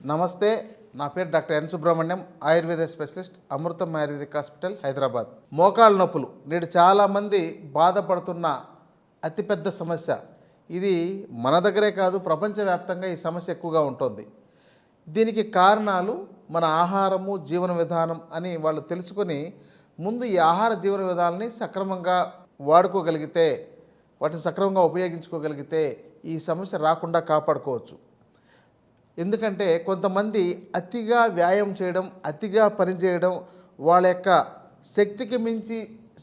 నమస్తే నా పేరు doctor N Subrahmanyam Ayurveda specialist Amritam ayurvedic hospital Hyderabad. మోకాళ్ళ నొప్పులు. నేడు చాలామంది బాధపడుతున్న అతిపెద్ద సమస్య. ఇది మన దగ్గరే కాదు ప్రపంచవ్యాప్తంగా ఈ సమస్య ఎక్కువగా ఉంటుంది. దీనికి కారణాలు మన ఆహారము జీవన విధానం అని వాళ్ళు తెలుసుకొని ముందు ఈ ఆహార జీవన విధానాన్ని సక్రమంగా వాడుకోగలిగితే వాటిని సక్రమంగా ఉపయోగించుకోగలిగితే ఈ సమస్య రాకుండా కాపాడుకోవచ్చు. ఎందుకంటే కొంతమంది అతిగా వ్యాయామం చేయడం అతిగా పనిచేయడం వాళ్ళ యొక్క శక్తికి మించి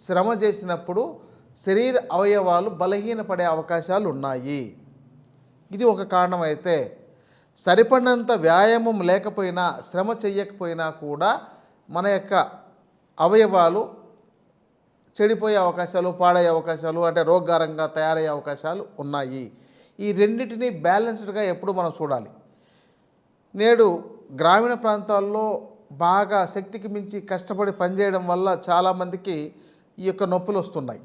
శ్రమ చేసినప్పుడు శరీర అవయవాలు బలహీనపడే అవకాశాలు ఉన్నాయి. ఇది ఒక కారణం అయితే సరిపడినంత వ్యాయామం లేకపోయినా శ్రమ చెయ్యకపోయినా కూడా మన యొక్క అవయవాలు చెడిపోయే అవకాశాలు పాడయ్యే అవకాశాలు అంటే రోగారంగా తయారయ్యే అవకాశాలు ఉన్నాయి. ఈ రెండింటినీ బ్యాలెన్స్డ్గా ఎప్పుడు మనం చూడాలి. నేడు గ్రామీణ ప్రాంతాల్లో బాగా శక్తికి మించి కష్టపడి పనిచేయడం వల్ల చాలామందికి ఈ యొక్క నొప్పులు వస్తున్నాయి.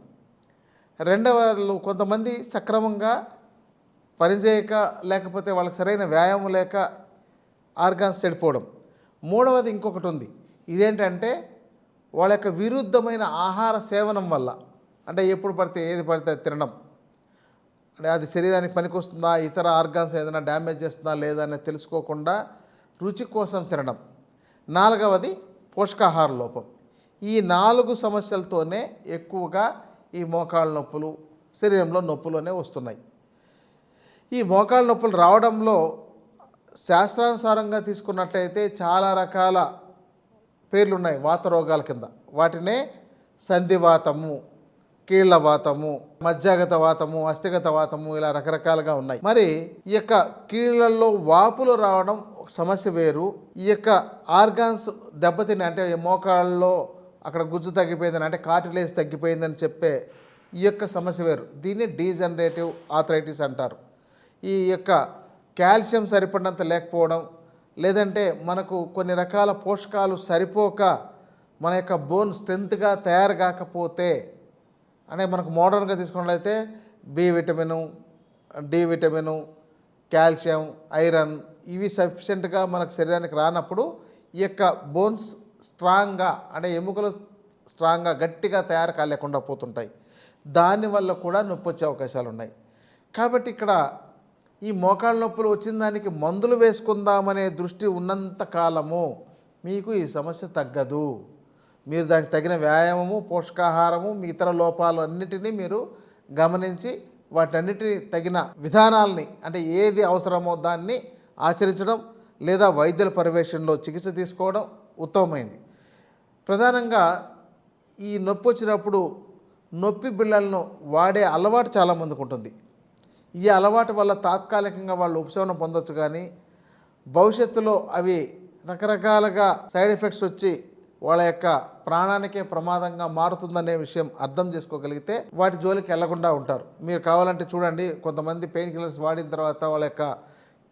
రెండవ కొంతమంది సక్రమంగా పనిచేయక లేకపోతే వాళ్ళకి సరైన వ్యాయామం లేక ఆర్గాన్స్ చెడిపోవడం. మూడవది ఇంకొకటి ఉంది. ఇదేంటంటే వాళ్ళ యొక్క విరుద్ధమైన ఆహార సేవనం వల్ల అంటే ఎప్పుడు పడితే ఏది పడితే తినడం. అది శరీరానికి పనికొస్తుందా ఇతర ఆర్గాన్స్ ఏదైనా డ్యామేజ్ చేస్తుందా లేదా అనేది తెలుసుకోకుండా రుచి కోసం తినడం. నాలుగవది పోషకాహార లోపం. ఈ నాలుగు సమస్యలతోనే ఎక్కువగా ఈ మోకాళ్ళ నొప్పులు శరీరంలో నొప్పులు అనేవి వస్తున్నాయి. ఈ మోకాళ్ళ నొప్పులు రావడంలో శాస్త్రానుసారంగా తీసుకున్నట్టయితే చాలా రకాల పేర్లు ఉన్నాయి వాత రోగాల కింద. వాటినే సంధివాతము కీళ్ళ వాతము మధ్యాగత వాతము అస్థిగత వాతము ఇలా రకరకాలుగా ఉన్నాయి. మరి ఈ యొక్క కీళ్ళల్లో వాపులు రావడం సమస్య వేరు. ఈ యొక్క ఆర్గాన్స్ దెబ్బతిని అంటే ఈ మోకాళ్ళలో అక్కడ గుజ్జు తగ్గిపోయిందని అంటే కార్టిలేజ్ తగ్గిపోయిందని చెప్పే ఈ యొక్క సమస్య వేరు. దీన్ని డీజనరేటివ్ ఆథరైటిస్ అంటారు. ఈ యొక్క కాల్షియం సరిపడినంత లేకపోవడం లేదంటే మనకు కొన్ని రకాల పోషకాలు సరిపోక మన యొక్క బోన్ స్ట్రెంత్గా తయారు కాకపోతే అనే మనకు మోడర్న్గా తీసుకున్నట్లయితే B vitamin D vitamin calcium iron ఇవి సఫిషియెంట్గా మనకు శరీరానికి రానప్పుడు ఈ యొక్క బోన్స్ స్ట్రాంగ్గా అంటే ఎముకలు స్ట్రాంగ్గా గట్టిగా తయారు కాలేకుండా పోతుంటాయి. దానివల్ల కూడా నొప్పి వచ్చే అవకాశాలు ఉన్నాయి. కాబట్టి ఇక్కడ ఈ మోకాళ్ళ నొప్పులు వచ్చిన దానికి మందులు వేసుకుందామనే దృష్టి ఉన్నంత కాలము మీకు ఈ సమస్య తగ్గదు. మీరు దానికి తగిన వ్యాయామము పోషకాహారము మీ ఇతర లోపాలు అన్నిటినీ మీరు గమనించి వాటన్నిటిని తగిన విధానాల్ని అంటే ఏది అవసరమో దాన్ని ఆచరించడం లేదా వైద్యుల పర్యవేక్షణలో చికిత్స తీసుకోవడం ఉత్తమమైంది. ప్రధానంగా ఈ నొప్పి వచ్చినప్పుడు నొప్పి బిళ్ళలను వాడే అలవాటు చాలామందికి ఉంటుంది. ఈ అలవాటు వల్ల తాత్కాలికంగా వాళ్ళు ఉపశమనం పొందొచ్చు కానీ భవిష్యత్తులో అవి రకరకాలుగా సైడ్ ఎఫెక్ట్స్ వచ్చి వాళ్ళ యొక్క ప్రాణానికే ప్రమాదంగా మారుతుందనే విషయం అర్థం చేసుకోగలిగితే వాటి జోలికి వెళ్ళకుండా ఉంటారు. మీరు కావాలంటే చూడండి కొంతమంది పెయిన్ కిల్లర్స్ వాడిన తర్వాత వాళ్ళ యొక్క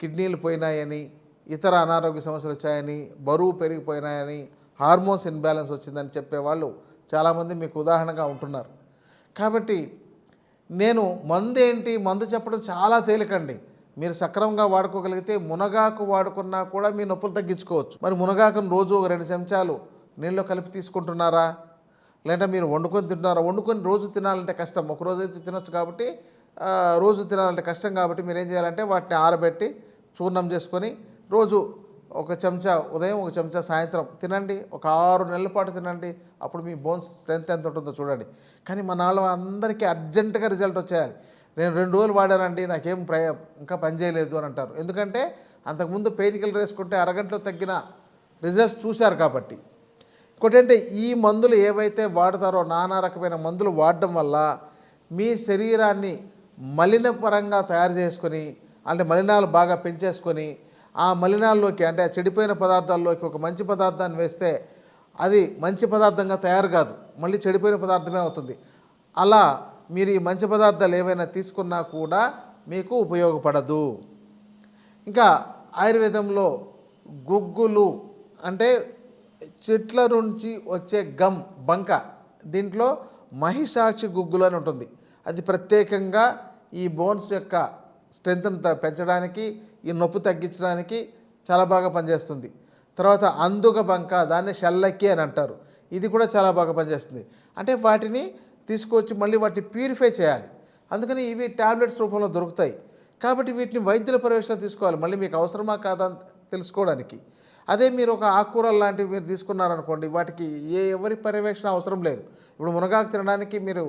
కిడ్నీలు పోయినాయని ఇతర అనారోగ్య సమస్యలు వచ్చాయని బరువు పెరిగిపోయినాయని హార్మోన్స్ ఇన్బ్యాలెన్స్ వచ్చిందని చెప్పేవాళ్ళు చాలామంది మీకు ఉదాహరణగా ఉంటున్నారు. కాబట్టి నేను మందు ఏంటి? మందు చెప్పడం చాలా తేలికండి. మీరు సక్రమంగా వాడుకోగలిగితే మునగాకు వాడుకున్నా కూడా మీ నొప్పులు తగ్గించుకోవచ్చు. మరి మునగాకును రోజు ఒక రెండు చెంచాలు నీళ్ళు కలిపి తీసుకుంటున్నారా? లేదంటే మీరు వండుకొని తింటున్నారా? వండుకొని రోజు తినాలంటే కష్టం. ఒక రోజు అయితే తినొచ్చు కాబట్టి రోజు తినాలంటే కష్టం కాబట్టి మీరు ఏం చేయాలంటే వాటిని ఆరబెట్టి చూర్ణం చేసుకొని రోజు ఒక చెంచా ఉదయం ఒక చెంచా సాయంత్రం తినండి. ఒక ఆరు నెలల పాటు తినండి. అప్పుడు మీ బోన్స్ స్ట్రెంత్ ఎంత ఉంటుందో చూడండి. కానీ మన వాళ్ళ అందరికీ అర్జెంటుగా రిజల్ట్ వచ్చేయాలి. నేను రెండు రోజులు వాడానండి నాకేం ప్రయ ఇంకా పనిచేయలేదు అని అంటారు. ఎందుకంటే అంతకుముందు పెయిన్ కిల్లర్ వేసుకుంటే అరగంటలో తగ్గిన రిజల్ట్స్ చూశారు కాబట్టి. ఇంకోటి అంటే ఈ మందులు ఏవైతే వాడతారో నానా రకమైన మందులు వాడడం వల్ల మీ శరీరాన్ని మలినపరంగా తయారు చేసుకొని అంటే మలినాలు బాగా పెంచేసుకొని ఆ మలినాల్లోకి అంటే ఆ చెడిపోయిన పదార్థాల్లోకి ఒక మంచి పదార్థాన్ని వేస్తే అది మంచి పదార్థంగా తయారు కాదు. మళ్ళీ చెడిపోయిన పదార్థమే అవుతుంది. అలా మీరు ఈ మంచి పదార్థాలు ఏవైనా తీసుకున్నా కూడా మీకు ఉపయోగపడదు. ఇంకా ఆయుర్వేదంలో గుగ్గులు అంటే చెట్ల నుంచి వచ్చే గమ్ బంక దీంట్లో మహిషాక్షి గుగ్గులు అని ఉంటుంది. అది ప్రత్యేకంగా ఈ బోన్స్ యొక్క స్ట్రెంత్ను త- పెంచడానికి ఈ నొప్పి తగ్గించడానికి చాలా బాగా పనిచేస్తుంది. తర్వాత అందుగ బంక దాన్ని షల్లక్కి అని అంటారు. ఇది కూడా చాలా బాగా పనిచేస్తుంది. అంటే వాటిని తీసుకొచ్చి మళ్ళీ వాటిని ప్యూరిఫై చేయాలి. అందుకని ఇవి టాబ్లెట్స్ రూపంలో దొరుకుతాయి. కాబట్టి వీటిని వైద్యుల ప్రవేశంలో తీసుకోవాలి. మళ్ళీ మీకు అవసరమా కాదా తెలుసుకోవడానికి. అదే మీరు ఒక ఆకుకూరలు లాంటివి మీరు తీసుకున్నారనుకోండి వాటికి ఏ ఎవరి పర్యవేక్షణ అవసరం లేదు. ఇప్పుడు మునగాకు తినడానికి మీరు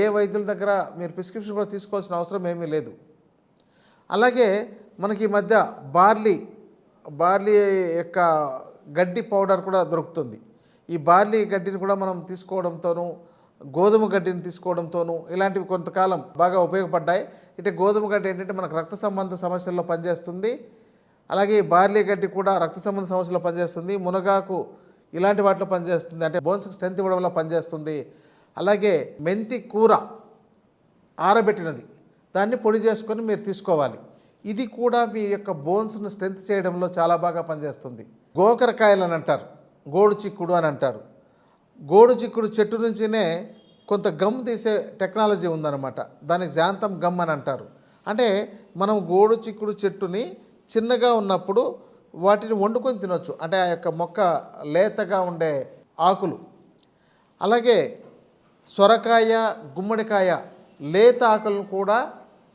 ఏ వైద్యుల దగ్గర మీరు ప్రిస్క్రిప్షన్ కూడా తీసుకోవాల్సిన అవసరం ఏమీ లేదు. అలాగే మనకి ఈ మధ్య బార్లీ బార్లీ యొక్క గడ్డి పౌడర్ కూడా దొరుకుతుంది. ఈ బార్లీ గడ్డిని కూడా మనం తీసుకోవడంతోనూ గోధుమ గడ్డిని తీసుకోవడంతోనూ ఇలాంటివి కొంతకాలం బాగా ఉపయోగపడ్డాయి. ఇటు గోధుమ గడ్డి ఏంటంటే మనకు రక్త సంబంధ సమస్యల్లో పనిచేస్తుంది. అలాగే బార్లీ గడ్డి కూడా రక్త సంబంధ సమస్యలో పనిచేస్తుంది. మునగాకు ఇలాంటి వాటిలో పనిచేస్తుంది. అంటే బోన్స్కి స్ట్రెంత్ ఇవ్వడం వల్ల పనిచేస్తుంది. అలాగే మెంతి కూర ఆరబెట్టినది. దాన్ని పొడి చేసుకొని మీరు తీసుకోవాలి. ఇది కూడా మీ యొక్క బోన్స్ను స్ట్రెంత్ చేయడంలో చాలా బాగా పనిచేస్తుంది. గోకరకాయలు అని అంటారు. గోడు చిక్కుడు అని అంటారు. గోడు చిక్కుడు చెట్టు నుంచినే కొంత గమ్ తీసే టెక్నాలజీ ఉందన్నమాట. దానికి జాంతం గమ్ అని అంటారు. అంటే మనం గోడు చిక్కుడు చెట్టుని చిన్నగా ఉన్నప్పుడు వాటిని వండుకొని తినొచ్చు. అంటే ఆ యొక్క మొక్క లేతగా ఉండే ఆకులు. అలాగే సొరకాయ గుమ్మడికాయ లేత ఆకులను కూడా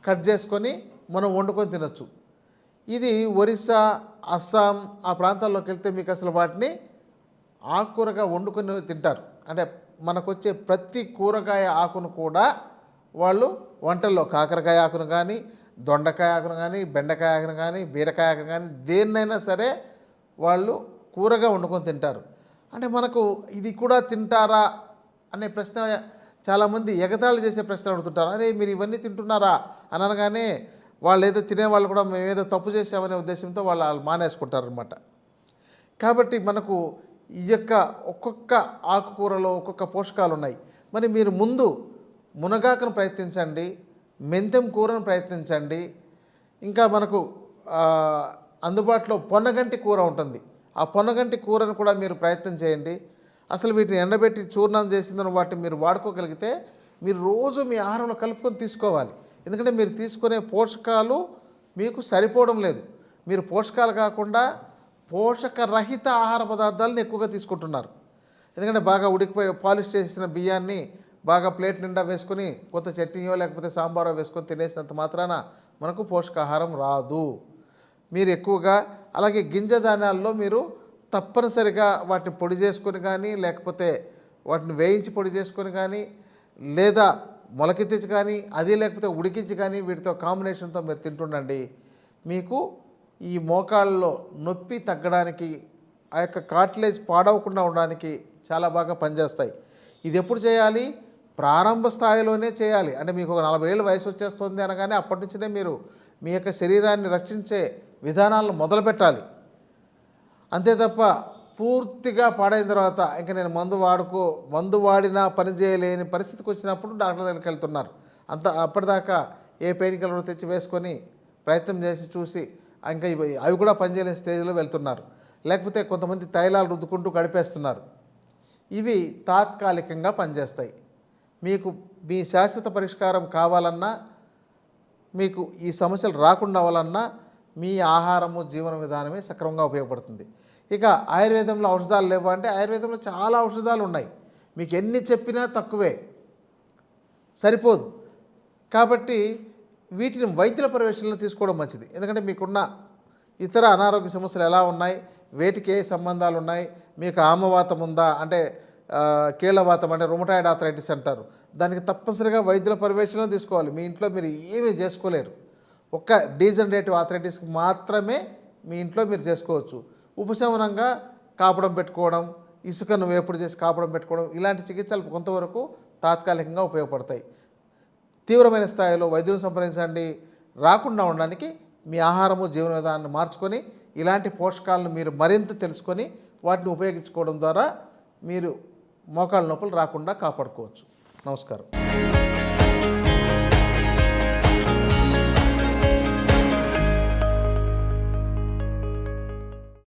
కట్ చేసుకొని మనం వండుకొని తినొచ్చు. ఇది ఒరిస్సా అస్సాం ఆ ప్రాంతాల్లోకి వెళ్తే మీకు అసలు వాటిని ఆకుకూరగా వండుకొని తింటారు. అంటే మనకు వచ్చే ప్రతి కూరగాయ ఆకును కూడా వాళ్ళు వంటల్లో కాకరకాయ ఆకును కానీ దొండకాయ ఆకును కానీ బెండకాయ ఆకును కానీ బీరకాయ ఆకును కానీ దేన్నైనా సరే వాళ్ళు కూరగా వండుకొని తింటారు. అంటే మనకు ఇది కూడా తింటారా అనే ప్రశ్న చాలామంది ఎగతాళి చేసే ప్రశ్న అడుగుతుంటారు. అరే మీరు ఇవన్నీ తింటున్నారా? అని అనగానే వాళ్ళు ఏదో తినేవాళ్ళు కూడా మేము ఏదో తప్పు చేసామనే ఉద్దేశంతో వాళ్ళు వాళ్ళు మానేసుకుంటారు అనమాట కాబట్టి మనకు ఈ యొక్క ఒక్కొక్క ఆకుకూరలో ఒక్కొక్క పోషకాలు ఉన్నాయి మరి మీరు ముందు మునగాకును ప్రయత్నించండి. మెంతెం కూరను ప్రయత్నించండి. ఇంకా మనకు అందుబాటులో పొన్నగంటి కూర ఉంటుంది. ఆ పొన్నగంటి కూరను కూడా మీరు ప్రయత్నం చేయండి. అసలు వీటిని ఎండబెట్టి చూర్ణం చేసిందని వాటిని మీరు వాడుకోగలిగితే మీరు రోజు మీ ఆహారంలో కలుపుకొని తీసుకోవాలి. ఎందుకంటే మీరు తీసుకునే పోషకాలు మీకు సరిపోవడం లేదు. మీరు పోషకాలు కాకుండా పోషకరహిత ఆహార పదార్థాలను ఎక్కువగా తీసుకుంటున్నారు. ఎందుకంటే బాగా ఉడికిపోయి పాలిష్ చేసిన బియ్యాన్ని బాగా ప్లేట్ నిండా వేసుకుని కొత్త చట్నీయో లేకపోతే సాంబారో వేసుకొని తినేసినంత మాత్రాన మనకు పోషకాహారం రాదు. మీరు ఎక్కువగా అలాగే గింజ ధాన్యాల్లో మీరు తప్పనిసరిగా వాటిని పొడి చేసుకొని కానీ లేకపోతే వాటిని వేయించి పొడి చేసుకొని కానీ లేదా మొలకెత్తించి కానీ అది లేకపోతే ఉడికించి కానీ వీటితో కాంబినేషన్తో మీరు తింటుండండి. మీకు ఈ మోకాళ్ళలో నొప్పి తగ్గడానికి ఆ యొక్క కాట్లేజ్ పాడవకుండా ఉండడానికి చాలా బాగా పనిచేస్తాయి. ఇది ఎప్పుడు చేయాలి? ప్రారంభ స్థాయిలోనే చేయాలి. అంటే మీకు ఒక నలభై ఏళ్ళు వయసు వచ్చేస్తుంది అనగానే అప్పటి నుంచినే మీరు మీ యొక్క శరీరాన్ని రక్షించే విధానాలను మొదలు పెట్టాలి. అంతే తప్ప పూర్తిగా పాడైన తర్వాత ఇంకా నేను మందు వాడుకో మందు వాడినా పని చేయలేని పరిస్థితికి వచ్చినప్పుడు డాక్టర్ దగ్గరికి వెళ్తున్నారు. అంత అప్పటిదాకా ఏ పెయిన్ కిల్లర్ తెచ్చి వేసుకొని ప్రయత్నం చేసి చూసి ఇంకా అవి కూడా పనిచేయలేని స్టేజ్లో వెళ్తున్నారు. లేకపోతే కొంతమంది తైలాలు రుద్దుకుంటూ గడిపేస్తున్నారు. ఇవి తాత్కాలికంగా పనిచేస్తాయి. మీకు మీ శాశ్వత పరిష్కారం కావాలన్నా మీకు ఈ సమస్యలు రాకుండా అవ్వాలన్నా మీ ఆహారము జీవన విధానమే సక్రమంగా ఉపయోగపడుతుంది. ఇక ఆయుర్వేదంలో ఔషధాలు లేవు అంటే ఆయుర్వేదంలో చాలా ఔషధాలు ఉన్నాయి. మీకు ఎన్ని చెప్పినా తక్కువే. సరిపోదు. కాబట్టి వీటిని వైద్యుల పర్యవేక్షణలో తీసుకోవడం మంచిది. ఎందుకంటే మీకున్న ఇతర అనారోగ్య సమస్యలు ఎలా ఉన్నాయి? వేటికి ఏ సంబంధాలు ఉన్నాయి? మీకు ఆమవాతం ఉందా? అంటే కీళ్ళవాతం అంటే రుమటాయిడ్ ఆథరైటిస్ అంటారు. దానికి తప్పనిసరిగా వైద్యుల పర్యవేక్షణ తీసుకోవాలి. మీ ఇంట్లో మీరు ఏమీ చేసుకోలేరు. ఒక్క డీజనరేటివ్ ఆథరైటిస్కి మాత్రమే మీ ఇంట్లో మీరు చేసుకోవచ్చు. ఉపశమనంగా కాపడం పెట్టుకోవడం ఇసుకను వేపుడు చేసి కాపడం పెట్టుకోవడం ఇలాంటి చికిత్సలు కొంతవరకు తాత్కాలికంగా ఉపయోగపడతాయి. తీవ్రమైన స్థాయిలో వైద్యులను సంప్రదించండి. రాకుండా ఉండడానికి మీ ఆహారము జీవన విధానాన్ని మార్చుకొని ఇలాంటి పోషకాలను మీరు మరింత తెలుసుకొని వాటిని ఉపయోగించుకోవడం ద్వారా మీరు మోకాళ్ళ నొప్పులు రాకుండా కాపాడుకోవచ్చు. నమస్కారం.